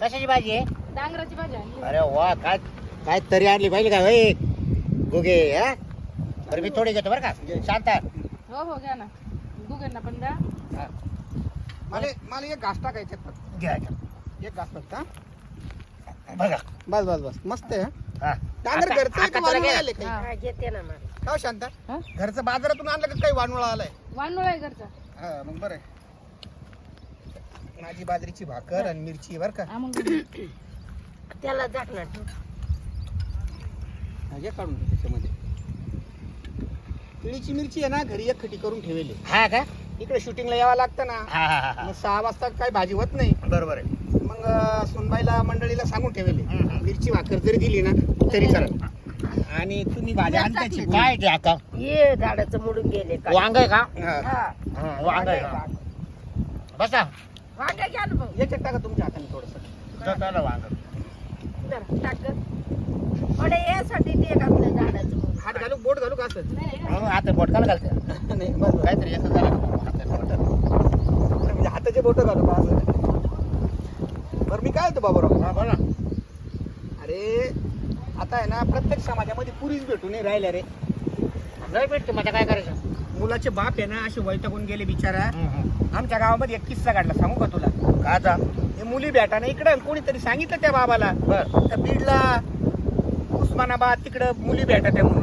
कशाची भाजी आहे? डांगराची भाजी आणली. अरे वा काय काय तरी आणली पाहिजे का? होय. गुगे हा? बरं मी थोडी घेतो बरं का? शांत हो हो घ्या ना. गुगलना पण द्या. हा, मला मला एक घास टाकायचे फक्त. घ्या घ्या. एक घास फक्त हा? बघा. बस बस बस. मस्त आहे हा. हा. डांगर आता- घरचं आता आहे का वानवळ. आले काही? हा. घेते ना मग का हो शांता. हा? घरचं बाजारातून आणलं का काही वानवळा आलाय? वानोळ आहे घरचा. हा मग बरं आहे. माझी बाजरीची भाकर आणि मिरची बर का? त्याला झाकणार. हा, काढून घे त्याच्यामध्ये. पिळीची मिरची आहे ना घरी एक खटी करून ठेवली हा का? इकडे शूटिंगला यावं लागतं ना. हा हा हा, हा. मग सहा वाजता काही भाजी होत नाही. बरोबर आहे. मग अं, सुनबाईला मंडळीला सांगून ठेवले हम्म, हम्म. मिरची भाकर जरी दिली ना तरी चालेल. आणि तुम्ही भाजी आणताची. काय ते आता? ये झाडाचं मोडून गेले काय वांग आहे का? हा. हा. हा, वांग आहे का? बसा. वांगे घ्या ना मग याच्यात टाका तुमच्या हाताने थोडस. तर त्याला वांग. जरा टाक यासाठी ते झाडाचं हात घालू बोट घालू का असं? नाही म्हणून आता बोटकाला घालते. नाही बस बस. काहीतरी असं झालं हातात बोटात. म्हणजे हाताचे बोट घालू का असं? बरं मी काय होतो बाबूराव? हा बोला. अरे आता आहे ना प्रत्येक समाजामध्ये पुरीच भेटू नाही राहिल्या रे. नाही भेटते माझ्या काय करायचं? मुलाचे बाप आहे ना असे वैतागून गेले बिचारा. हम्म, हम्म. आमच्या गावामध्ये एक किस्सा काढला सांगू का तुला? का आता हे मुली भेटाना इकडं कोणीतरी सांगितलं त्या बाबाला. बर. त्या बीडला उस्मानाबाद तिकडं मुली भेटत आहे म्हणून.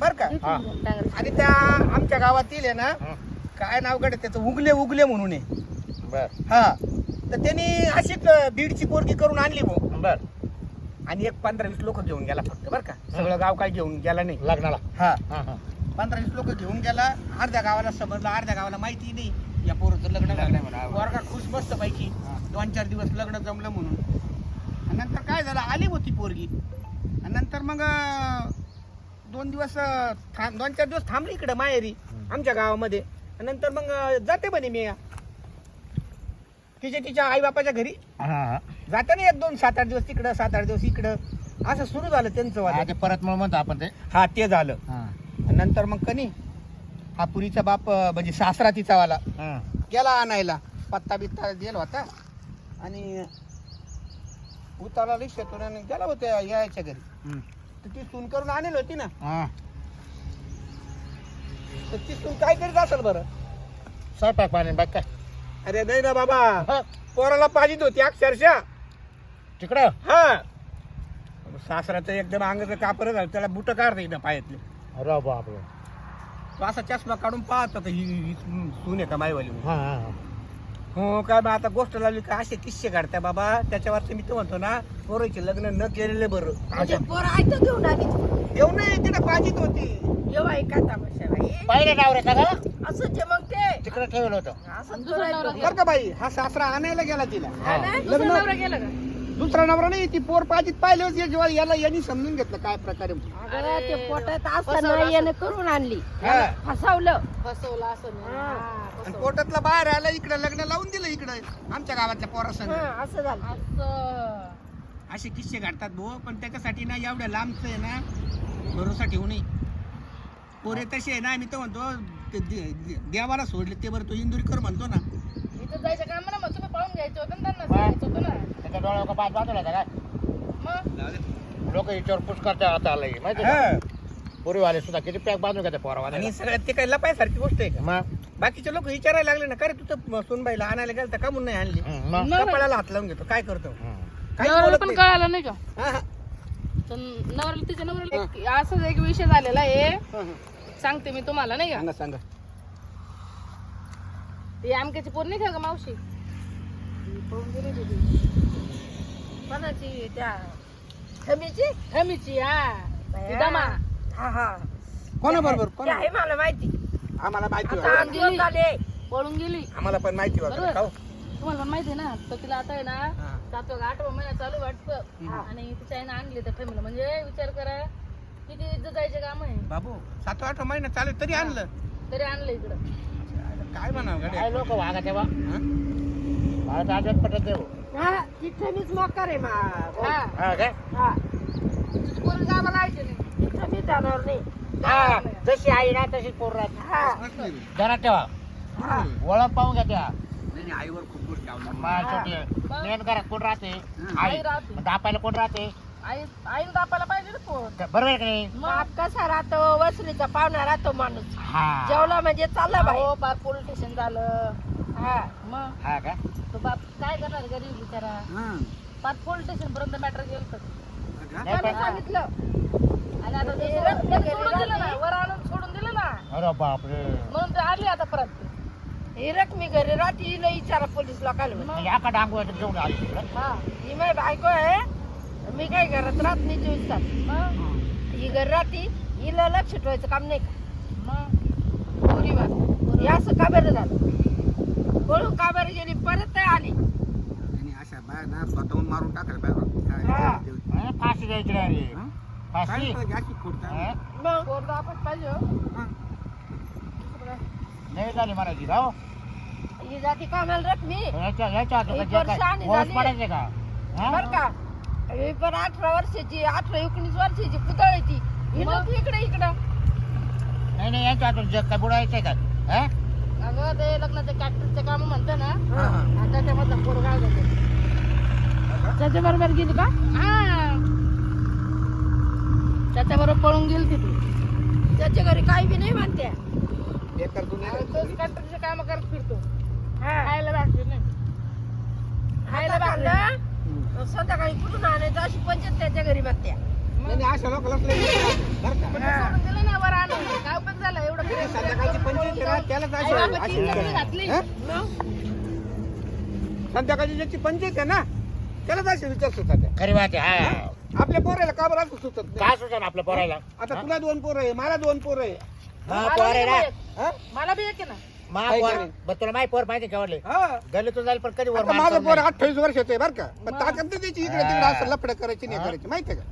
बर का? हा. आणि त्या आमच्या गावातील आहे ना हं. काय नाव गड त्याचं? उगले उगले म्हणून आहे. बर. हा. तर त्यांनी अशीच बीडची पोरगी करून आणली भाऊ. बर. आणि एक पंधरा वीस लोक घेऊन गेला फक्त बरं का? सगळं गाव काय घेऊन गेला नाही. लग्नाला. हा. हा हा. पंधरा वीस लोक घेऊन गेला. अर्ध्या गावाला समजलं अर्ध्या गावाला माहिती नाही. या पोराचं लग्न म्हणा वर्गा खुश मस्त पैकी. दोन चार दिवस लग्न जमलं म्हणून. आणि नंतर काय झालं? आली होती पोरगी. आणि नंतर मग अं, दोन दिवस अं, थांब दोन चार दिवस थांबली इकडे माहेरी आमच्या गावामध्ये. आणि नंतर मग अं, जाते म्हणे मी. तिच्या तिच्या आई बापाच्या घरी. हा जाते ना एक दोन सात आठ दिवस तिकडं सात आठ दिवस इकडं. असं सुरू झालं त्यांचं वाद ते परत मग म्हणतो आपण ते? हा ते झालं. हा. आणि नंतर मग कनी हा पुरीचा बाप म्हणजे सासरा तिचा वाला हा. गेला आणायला. पत्ता बित्ता दिला होता. आणि उतारला रिक्षातून आणि गेला होत्या यायच्या घरी. हम्म. तर ती सून करून आणली होती ना. हा. तर ती सून काय करीत असेल बरं? स्वयंपाक पाणी बाग काय? अरे नाही ना बाबा. हा, पोराला पाहिजे होती अक्षरशः. तिकडं? हा. सासराचं एकदम अंगाचं कापर झालं त्याला बुट काढता येतं पायातले. अरे बापरे. तो असा चष्मा काढून पाहत होता ही ही सून आहे का मायवाली? हा हा हा. हो काय बा आता गोष्ट लावली का? असे किस्से काढताय बाबा. त्याच्यावरती मी तर म्हणतो ना पोराचे लग्न न केलेले बरं. म्हणजे पोरं आहेत घेऊन आली? नये तिला पाहिजेत होती. जेव्हा ऐका तमाशा बाई. पहिले नाव रे का ग? असं जे मग ते. तिकडं ठेवलं होतं. असं दुसरा नवरा. बरं का बाई हा सासरा आणायला गेला तिला. हा? दुसरा लग्न- नवरा गेला का? दुसरा नवरा नाही ती पोर पाहिजेत पाहिले होते जेव्हा याला यांनी समजून घेतलं काय प्रकारे अगं, ते पोटात असताना. यानं करून आणली हा. फसवलं फसवला असं नाही. हा. हा, आणि फसवलं. पोटातला बाहेर आला इकडे लग्न लावून दिलं इकडे आमच्या गावातल्या पोरासंग हा, असं झालं असं असे किस्से काढतात भाऊ पण त्याच्यासाठी ना एवढ्या लांबचं आहे ना भरोसा ठेवू नये पोरे तसे आहे ना आम्ही तर म्हणतो ते दे- दे- देवाला सोडले ते बरं तो इंदुरीकर म्हणतो ना इथं जायचं काम ना मग तुम्ही पाहून घ्यायचं होतं ना त्यांना हा. सांगायचं होतं ना. त्याच्या डोळ्यावर का पाच बाजूला होता काय? मग? लोक याच्यावर पुश करता आता आलंय माहिती हा. का? पूर्वीवाले सुद्धा किती पॅक बांधून घेते पोरावाले. आणि सगळ्यात ते काही लपायसारखी गोष्ट आहे का? मग? बाकीचे लोक विचारायला लागले ना का रे तू तर सुनबाईला आणायला गेलं तर का म्हणून नाही आणली? मग? नवरा- कपाळाला हात लावून घेतो काय करतो. काही नवऱ्याला बोलत पण नाही. कळालं नाही का? हा, हा. तर नवऱ्याला तिच्या नवऱ्याला असंच एक विषय झालेला आहे. हा, हा. सांगते मी तुम्हाला नाही का? सांगा सांगा. ती आमक्याची पोर नाही का ग मावशी? कोणाची त्या खमीची हमीची हा ती दमा हा हा कोणा बरोबर ते कोणा आहे मला माहिती आम्हाला माहिती आता वाटतं. आठ दिवस झाले पळून गेली आम्हाला पण माहिती वाटतं बरोबर. तुम्हाला पण माहिती आहे ना तर तिला आता आहे ना हा. सातवा का आठवा महिना चालू वाटतं आणि तिच्या आईनं आणली त्या फॅमिली म्हणजे विचार करा किती इज्जत जायचे काम आहे बाबू सात आठ महिना चालू आहे, तरी आणलं तरी आणलं इकडं काय म्हणावं काय? लोक वागा तेव्हा हा? तर अजिबात पटत देऊ हा. मोकार आहे मा हा. हा. काय हा. नाही. जाणार नाही. हा जशी आई ना तशी पोर राहते. हा. घरात ठेवा. ओळख पाहून घ्या त्या. आईवर खूप गोष्टी मग मग? मेन घरात कोण राहते. आई आई. राहते. मग दापायला कोण राहते? आई आईला दापायला पाहिजे ना बरोबर आहे का नाही? बाप कसा राहतो? वसुलीचा पाहुणा राहतो माणूस. हा. जेवला म्हणजे चालला बाई. बाप पोलीस स्टेशन झालं. हा मग? हा का? तो बाप काय करणार गरीब बिचारा? हा. पाच पोलीस स्टेशन पर्यंत मॅटर गेलं तर का? नाही त्याने पण- सांगितलं. आणि आता ते सोडून दिलं ना रात्री. वर आणून सोडून दिलं ना. अरे बापरे. म्हणून ते आली आता परत. ही रकमी घरी राहते हिला विचारा पोलीस लोकांना म्हणे. म्हणजे आका डांगू घेऊन आली तिकडं हा. ही माझी बायको आहे. मी काय घरात राहत नाही चोवीस तास. मग? ही घरी राहते हिला लक्ष ठेवायचं काम नाही का? मग? पोरीवर हे असं का बरं झालं? पळून का बरं गेली? परत आली. आणि अशा बाया ना स्वतःहून मारून हा. देव- हा, फाशी द्यायची रे. हा? फाशी. हा? मग? दापत पाहिजे हो. नाही झाली म्हणायची का हो? जाती कामाला रकमी याच्या याच्या हातात ही जे काय परेशानी मोज झाली. पडायचे का? हा? बर का? ही पण अठरा वर्षाची अठरा एकोणीस वर्षाची पुतळ्याची ही इकडे इकडं. नाही नाही यांच्या हातून जग काय बुडायचंय का? हा? ते लग्नाचे कॅक्टरचे काम म्हणतं ना हा, हा. आणि त्याच्यामधला पोरगा जातो त्याच्या बरोबर गेली का? हा. त्याच्याबरोबर पळून गेली तिथे त्याच्या घरी काही बी नाही तोच कॅक्टरचे काम करत फिरतो. हा. खायला भाकरी नाही. खायला आता भाकरी काढलं, संध्याकाळी कुठून आणायचं? अशी पंचायत त्याच्या घरी म्हणते नाही नाही, अशा लोकांनाच लई बरं का? पण ते सोडून दिलं ना वर आणून. काय उपयोग झाला एवढं संध्याकाळची आई घातली. हा? मग? ज्याची पंचायत आहे ना त्यालाच असे विचार सुचतात आहे. खरी बात आहे हा. आपल्या पोराला का बरं असं सुचत नाही? काय सुचन आपल्या पोरायला आता तुला दोन पोरं आहे मला दोन पोरं आहे. मा मला पोर बी आहे ना? एक. हा? मला बी एक आहे ना? मा काय पोर करेल? बरं तुला माही पोर माहिती केवढले हा. गलीतून जाईल पण कधी वर आता माझं पोर. अठ्ठावीस वर्षाचं आहे बरं का. पण. ताकद नाही त्याची इकडे तिकडे असं लफडं करायची नाही. करायची माहितीये का?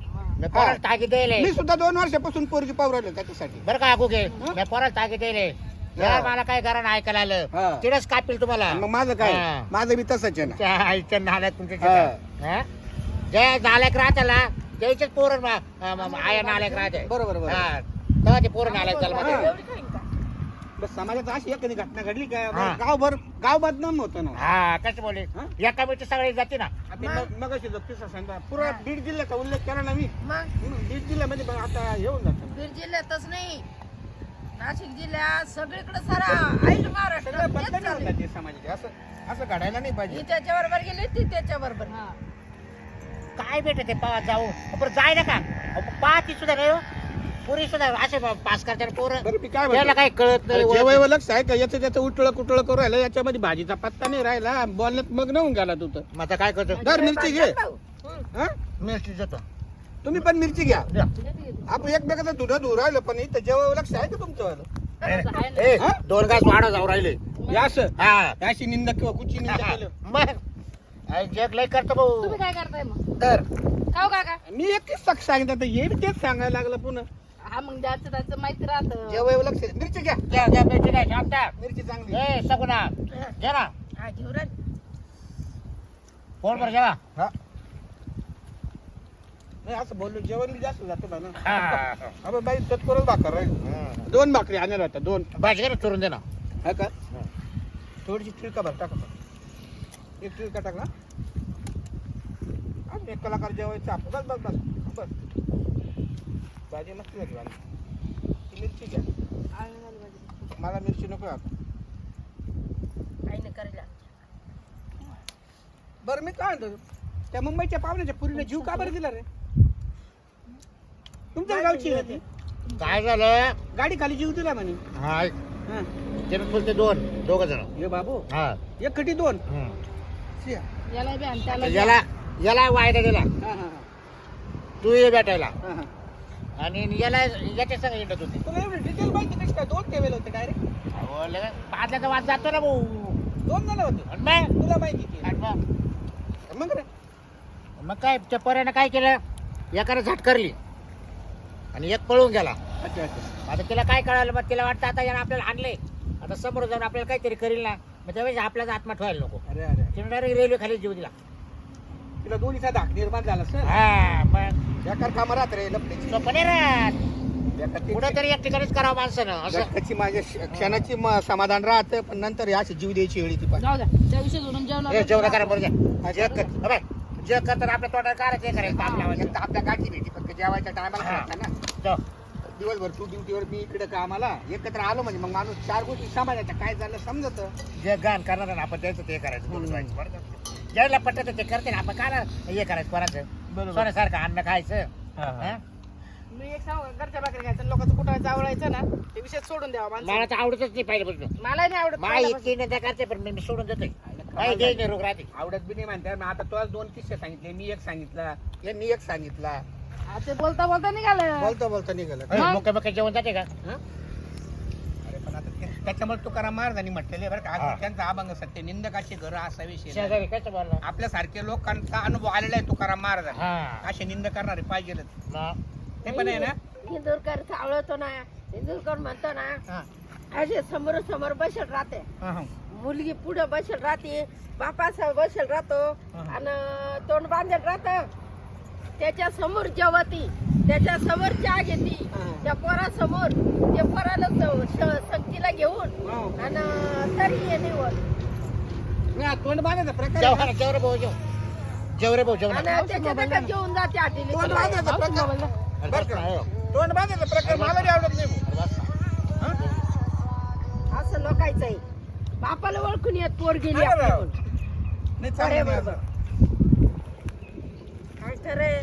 मी पोराला तागी देले मी सुद्धा दोन वर्षापासून पोरगी पाहू राहिलो त्याच्यासाठी बरं का हा? मी पोराला तागी देले हा. मला काय कारण ऐकायला हा. आलं तिडच कापील तुम्हाला मग माझं काय हा. माझं बी तसंच आहे ना त्या आईच्या नाल्यात तुमच्या हा. जिथं. हा? जे नालायक राहताला त्याच्याच पोरण आया नालायक राहते बरोबर बरोबर हा तेव्हा ते पोरं नालायक झालं हा. माहिती एवढी खाईन का बस समाजात अशी एखादी घटना घडली काय हा. गावभर गाव बदनाम होतं ना. हा कशी बोलले हा? एका मिनिट सगळे जाते ना. मग अशी किस्सा सांगा पुरा बीड जिल्ह्याचा उल्लेख केला ना मी. मग? बीड जिल्ह्यामध्ये पण आता येऊन जातं. बीड जिल्ह्यातच नाही. नाशिक जिल्ह्यात सगळीकडे सारा ऐन महाराष्ट्र. सगळं आहे. ते समाजाचे. असं असं घडायला नाही ही पाहिजे. त्याच्या बरोबर गेली ती त्याच्या बरोबर काय भेटत ते पावा जाऊ. बरं जाय ना का पाहती सुद्धा नाही हो. पुरी सुद्धा असे पास करतात पोरं. बरं मी काय त्याला म्हणतो काही कळत नाही अरे, जे ओळख वय लक्ष आहे का? याचं त्याचं उठळ कुटळ करू राहिलं याच्यामध्ये भाजीचा पत्ता नाही राहिला बोलण्यात मग नेऊन गेला तू तर. मग आता काय करतो? दर मिरची घे. हा? मिरची देतो तुम्ही पण मिरची घ्या. द्या. आपण एकमेकाचं धुणं धुवू राहिलं पण इथं जेव्हा लक्ष आहे का तुमचं. ए, हा? दोन घास वाढव जाऊ राहिले. असं? हा. याशी निंदा किंवा कुची निंदा केलं. मग. अरे, जग लय करतो भाऊ. तुम्ही काय करताय मग? तर. खाऊ काका मी एकच सांगितलं तर हे बी तेच सांगायला लागलं पुन्हा. हा मग ज्याचं त्याचं माहिती राहतं. जेव्हा लक्ष. मिरची घ्या. द्या द्या मिरची द्या द्या. मिरची चांगली. ए सगुना घे ना. हा. फोन वर जेवा. हा. नाही असं बोललो जेवण बी जास्त जातं ना हा. अबे बाई तत्परच भाकर राहील. दोन भाकरी होत्या दोन. भाजी घे चुरून दे ना. हा का? थोडीशी टिळका भर टाका. एक टिळका टाकला आणि एक कलाकार जेवायचं. बस बस बस. भाजी मस्त झाली भाजी. ती मिरची घ्या. मला मिरची नको आता आईने करेल बरं मी काय म्हणतो? त्या मुंबईच्या पाहुण्याच्या पुरीला जीव का बरं दिला रे? तुमच्या गावची आहे ती. काय झालं? गाडी खाली जीव दिला म्हणे. हा हा. दोन दोघ जण. हे बाबू. हा. एक खटी दोन. हं. शिया. याला बी आणि त्याला बी. याला याला वायदा दिला. हा, हा, तू ये भेटायला. हा, हा. आणि याला याच्या संग येत होती. तुला एवढी डिटेल माहिती कशी काय? दोन ठेवेल होते डायरेक्ट अहो, पादल्याचा वाद जातो ना भाऊ. दोन जण होते. आणि मग? तुला माहिती की. आणि मग? मग रे? मग काय त्या पर्यानं काय केलं? एकानं झटकारली. आणि एक पळून गेला. अच्छा अच्छा. आता तिला काय कळालं? मग तिला वाटतं आता यानं आपल्याला आणले. आता समोर जाऊन आपल्याला काहीतरी करील ना. मग त्यावेळेस आपल्याच आत्मा ठेवायला नको. अरे अरे. तिने डायरेक्ट रेल्वे खाली जीव दिला. तिला दोन्हीचा धाक निर्माण झाला सर. हा मग. बेकार कामं राहत रे लपडीची नाही राहत. कुठं तरी एक ठिकाणीच करावं माणसानं असं. माझ्या श- क्षणाची म- समाधान राहतं पण नंतर या अशी जीव द्यायची वेळी ती पण. जाऊ द्या. त्या विषयी सोडून जेवण हे जेवण करा बरं द्या जग कर. अबे, जग करताना आपल्या तोंडाला करायचं? हे. करायचं एकदा आपल्या गाठी भेटी फक्त जेवायच्या टायमाला हा. ना. जाऊ. दिवसभर तू ड्युटीवर मी इकडे कामाला एकत्र आलो म्हणजे मग माणूस चार गोष्टी सांभाळायच्या. काय झालं समजत? जे गाण करणार आहे ना आपण त्याचं ते करायचं बोलून जायचं, बरं का? ज्याला पटत ते करते ना आपण काय हे करायचं कोणाचं? बरोबर. सोन्यासारखं अन्न खायचं. हा? मी एक सांगू का? घरच्या भाकरी खायचं लोकांचं कुठं जावळायचं ना ते विषय सोडून द्यावा मला माणसं तर आवडतच नाही मला नाही आवडत माय पहिल्यापासून. इतकी निंदा करते पण मी मी सोडून देतोय. काही रोग राहते. आवडत बी नाही म्हणते मग आता तुला दोन किस्से सांगितले मी एक सांगितला. यांनी एक सांगितला. हा, ते बोलता बोलता निघालं बोलता बोलता निघालं मग? मोकळे मोकळे जेवण जाते का अरे पण आता ते- त्याच्यामुळे तुकाराम महाराजांनी म्हटलेले बरं का हा. आज त्यांचा अभंग सत्य निंदकाचे घर असा विषय नाही. शेजारी कसं लोकांचा अनुभव आलेला आहे तुकाराम महाराजांनी हा असे निंद करणारे पाहिजे मग ते पण आहे ना इंदूरकर चावळतो ना इंदूरकर म्हणतो ना हा. असे समोर समोर बसेल राहते हा, हा. मुलगी पुढे बसेल राहते बापा बसेल राहतो. आणि तोंड बांधेल राहत त्याच्यासमोर जेवती त्याच्यासमोर चहा घेती हा. त्या पोरासमोर त्या पोराला संगतीला घेऊन हो. आणि तरी हे नाही होत तोंड बांधायचा प्रकार जेव आहे ना. जेव रे भाऊ जेव भाऊ घेऊन जाते तोंड आटीली बांधायचा प्रकार बरं का? तोंड बांधायचा प्रकार मला बी आवडत नाही. हा? असं लोकायचं आहे बापाला ओळखून येत पोर गेली हा, नाही बरोबर. असं. काय खरंय